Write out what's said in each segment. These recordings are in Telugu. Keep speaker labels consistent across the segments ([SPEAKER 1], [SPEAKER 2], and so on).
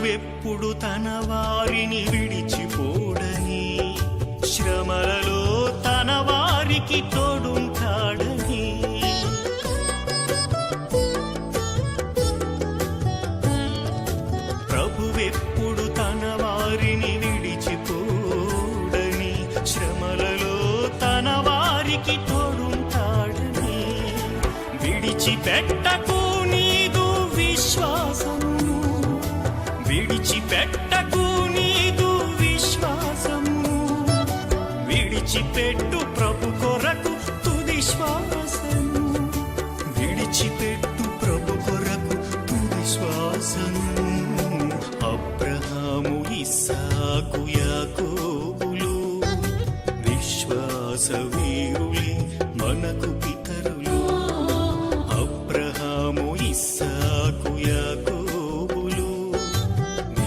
[SPEAKER 1] ప్రభువెప్పుడు తన వారిని విడిచిపోడని? శ్రమలలో తన వారికి తోడుంటాడని? ప్రభువెప్పుడు తన వారిని విడిచిపోడని? శ్రమలలో తన వారికి తోడుంటాడని? విడిచిపెట్టకు నీదు విశ్వాస ఎట్టకు నీదు విశ్వాసము. విడిచిపెట్టు ప్రభు కొరకు తుది శ్వాసము. విడిచిపెట్టు ప్రభు కొరకు తుది శ్వాసము. అబ్రహాము ఇస్సాకు యాకోబులు విశ్వాస వీరులే మనకు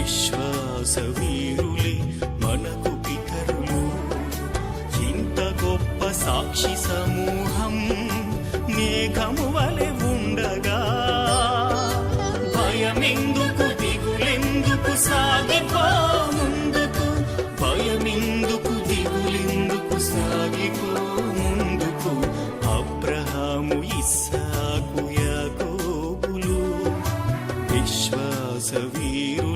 [SPEAKER 1] విశ్వాస వీరులే మనకు పితరులు. ఇంత గొప్ప సాక్షి సమూహం మేఘము వలె ఉండగా. భయమెందుకు దిగులెందుకు సాగిపో ముందుకు? భయమెందుకు దిగులెందుకు సాగిపో ముందుకు? అబ్రహాము ఇస్సాకు యాకోబులు. విశ్వాస వీరు